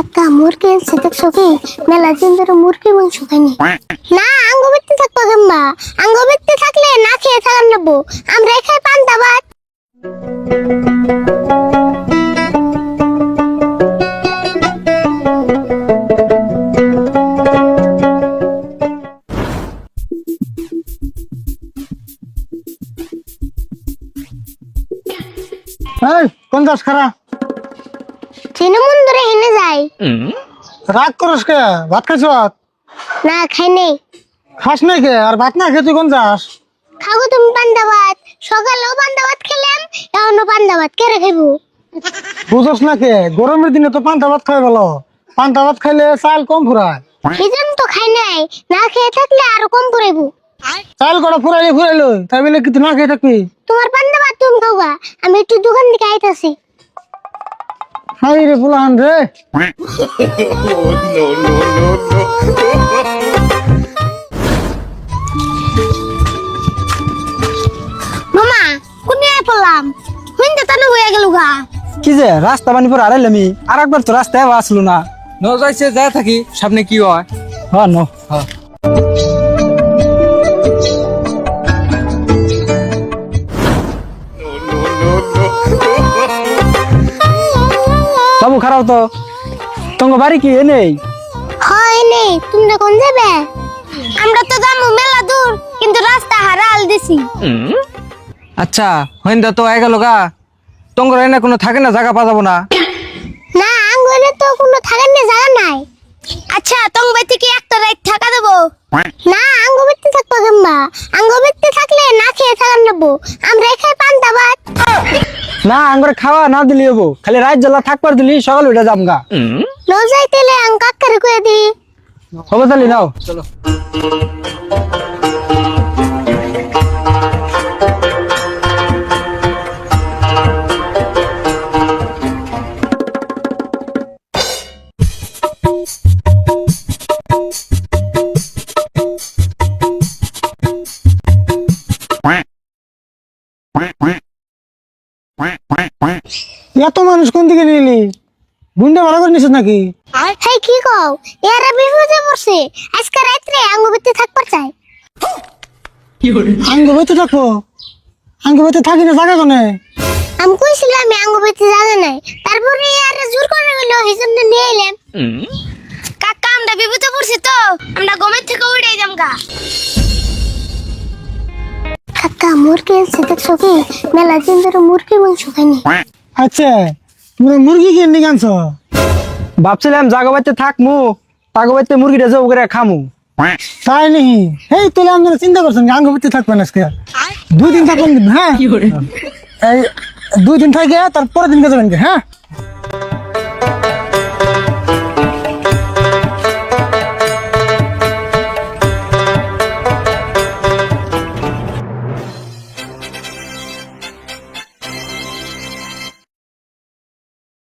কাকা মুরগি এনছে দেখছ কি মেলা দিন ধরে মুরগি মাংস খাইনি না। আঙ্গ বেতে থাকব গেম্বা আঙ্গ বেতে থাকলে না খেয়ে থাকার নেব। আমরা খাই পান্তা ভাত। কোন যাস খারা? তৃণমূল ধরে হেনে যায়। রাগ করস কে? ভাত খাইছ? না খাই নেই। খাস নাই কে? আর ভাত না খেয়ে তুই কোন যাস? খাব তুমি পান্তা ভাত। সকালেও পান্তা ভাত খেলাম এখনও পান্তা ভাত কেড়ে খাইবো। বুঝস না কে? গরমের দিনে তো পান্তা ভাত খাই ভালো। পান্তা ভাত খাইলে চাল কম ফুরায়। সেজন তো খাই নাই। না খেয়ে থাকলে আরও কম পড়াইবো চাল কটা ফুরাইলে ফুরাইলো তাই বলে কি তুই না খেয়ে থাকবি? তোমার পান্তা ভাত তুমি খাওয়া আমি একটু দোকান থেকে আইতাছি। হাই রে ফুলাহান রে। মামা কোনে পড়লাম? হুইন্দে তানে হয়ে গেল গা। কি যে রাস্তা বানি পর আড়াইলাম আমি আর একবার তো রাস্তায় আসলো না। ন যাইছে যায় থাকি সামনে কি হয়? হ্যাঁ ন। বাবু খারাপ তো? তোমার বাড়ি কি এ নেই? হয় নেই তুমি কোন যাবে? আমরা তো যাব মেলা দূর কিন্তু রাস্তা হারাল দিছি। আচ্ছা হইন্দা তো আয় গেল গা। টঙ্গর এনে কোনো থাকে না জায়গা পাওয়া না। না আঙ্গুলে তো কোনো থাকার না জায়গা নাই। আচ্ছা তং বাইতে কি একটা রাত থাকা দেবো? না আঙ্গ বেতে থাকব গম্বা আঙ্গ বেতে থাকলে না খেয়ে থাকার নেব। আমরা ভাত না আঙ্গরে খাওয়া না দিলি হব। খালি রাত জ্বালা থাকবার দিলি সকাল উঠে যামগা। ন যাইতেলে আং কাকারে কয়ে দি। হবে তাহলে নাও চলো। এত মানুষ কোন দিকে নিলি বুনটা ভালো করে নিছিস নাকি? হেই কি কও? এরা বিপদে পড়ছে। আজকে রাত্রে আঙ্গ বেতে থাকবার চাই। আঙ্গ বেতে থাকো আঙ্গ থাকি না জায়গা কোনে? আমি কইছিলাম আমি আঙ্গ বেতে জায়গা নাই। তারপরে এরা জোর করে গেল এই জন্য নিয়ে এলাম। কাকা আমরা বিপদে পড়ছি তো। আমরা গমের থেকে উড়ে যাম গা কাকা মুরগি এনছে দেখছ কি মেলা দিন ধরে মুরগি মাংস খাইনি আচ্ছা তোমরা মুরগি কিনে নিয়ে আনছ ভাবছিলাম জাগো বাইতে থাকমু তাগো বাইতে মুরগিটা যাব করে খামু তাই নাকি এই তোলে আমরা চিন্তা করছেন আঙ্গ বেতে থাকবেন আজকে দুই দিন থাকবেন কিন্তু, হ্যাঁ এই দুই দিন থাকে তারপরের দিনকে যাবেন কি, হ্যাঁ